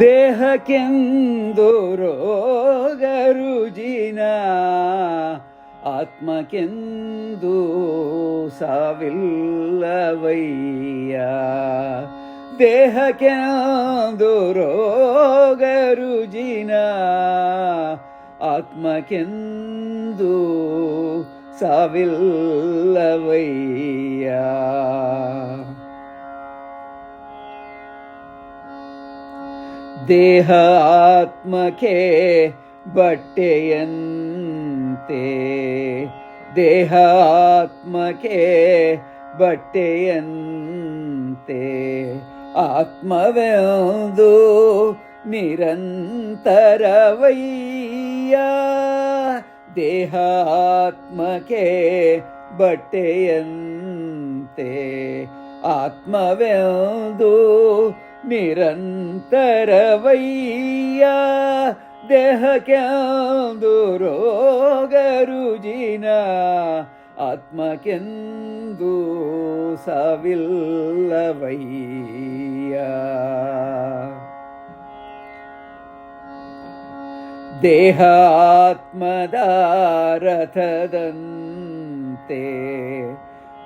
ದೇಹಕ್ಕೆಂದು ರೋಗ ರುಜಿನ ಆತ್ಮಕ್ಕೆಂದು ಸಾವಿಲ್ಲವಯ್ಯ ದೇಹಕ್ಕೆಂದು ರೋಗ ರುಜಿನ ಆತ್ಮಕ್ಕೆಂದು ಸಾವಿಲ್ಲವಯ್ಯ ದೇಹ ಆತ್ಮಕ್ಕೆ ಬಟ್ಟೆಯಂತೆ. ದೇಹ ಆತ್ಮಕ್ಕೆ ಬಟ್ಟೆಯಂತೆ. ಆತ್ಮವೆಂದು ನಿರಂತರವಯ್ಯ. ದೇಹ ಆತ್ಮಕ್ಕೆ ಬಟ್ಟೆಯಂತೆ. ಆತ್ಮವೆಂದು ನಿರಂತರವಯ್ಯ ದೇಹಕ್ಕೆಂದು ರೋಗ ರುಜಿನ ಆತ್ಮಕ್ಕೆಂದು ಸಾವಿಲ್ಲವಯ್ಯ ದೇಹ ಆತ್ಮದ ರಥದಂತೆ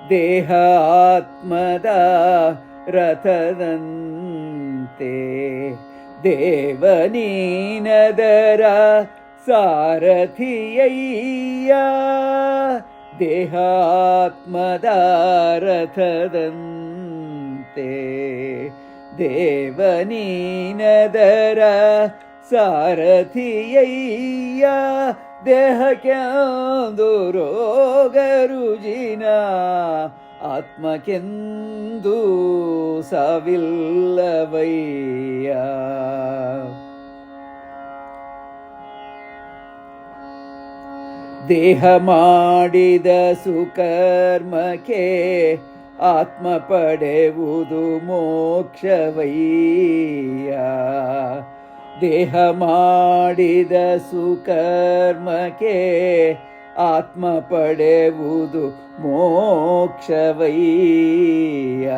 ದೇಹ ಆತ್ಮದ ರಥದಂತೆ ದೇವನೀನದರ ಸಾರಥಿಯಯ್ಯ. ದೇಹಾತ್ಮದ ರಥದಂತೆ ದೇವನೀನದರ ಸಾರಥಿಯಯ್ಯ. ದೇಹಕ್ಕೆಂದು ರೋಗ ರುಜಿನ ಆತ್ಮಕ್ಕೆಂದು ಸಾವಿಲ್ಲವಯ್ಯ ದೇಹ ಮಾಡಿದ ಸುಕರ್ಮಕ್ಕೆ ಆತ್ಮ ಪಡೆಯುವುದು ಮೋಕ್ಷವಯ್ಯ. ದೇಹ ಮಾಡಿದ ಸುಕರ್ಮಕ್ಕೆ ಆತ್ಮ ಪಡೆಯುವುದು ಮೋಕ್ಷವಯ್ಯ.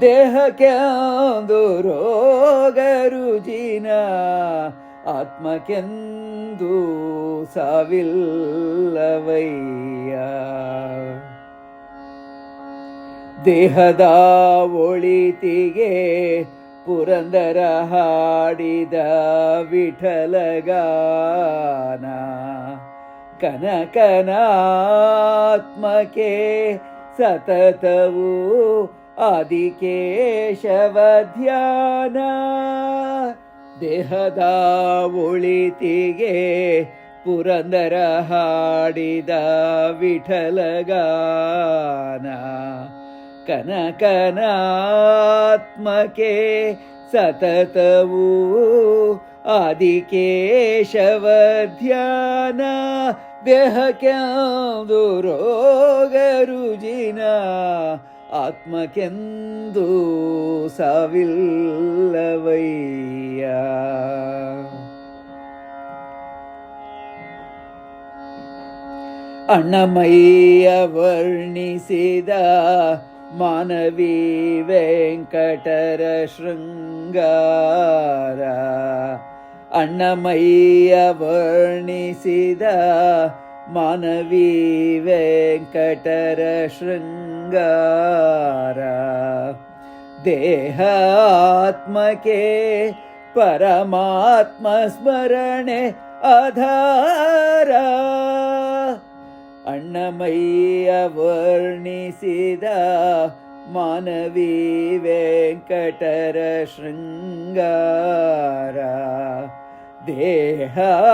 ದೇಹಕ್ಕೆಂದು ರೋಗ ರುಜಿನ ಆತ್ಮಕ್ಕೆಂದು ಸಾವಿಲ್ಲವಯ್ಯ. ದೇಹದ ಒಳಿತಿಗೆ ಪುರಂದರ ಹಾಡಿದ ವಿಠಲಗಾನ ಕನಕನಾತ್ಮಕೆ ಸತತವು ಆದಿಕೇಶವ ಧ್ಯಾನ ದೇಹದ ಉಳಿತಿಗೆ ಪುರಂದರ ಹಾಡಿದ ವಿಠಲಗಾನ. ಕನಕನಾತ್ಮಕೆ ಸತತವೂ ಆದಿಕೇಶವ ಧ್ಯಾನ ದೇಹಕ್ಯಾಂದು ರೋಗ ರುಜಿನ ಆತ್ಮಕ್ಕೆಂದು ಸಾವಿಲ್ಲವಯ್ಯ ಅಣ್ಣಮಯ್ಯ ವರ್ಣಿಸಿದ ಮಾನವಿ ವೆಂಕಟರ ಶೃಂಗಾರ ಅಣ್ಣಮಯ್ಯ ವರ್ಣಿಸಿದ मानवी वेङ्कटरशृङ्गारा देहात्मके परमात्मस्मरणे अधारा अण्णमयी अवर्ण मानवी वेङ्कटरशृङ्गारा देहात्मके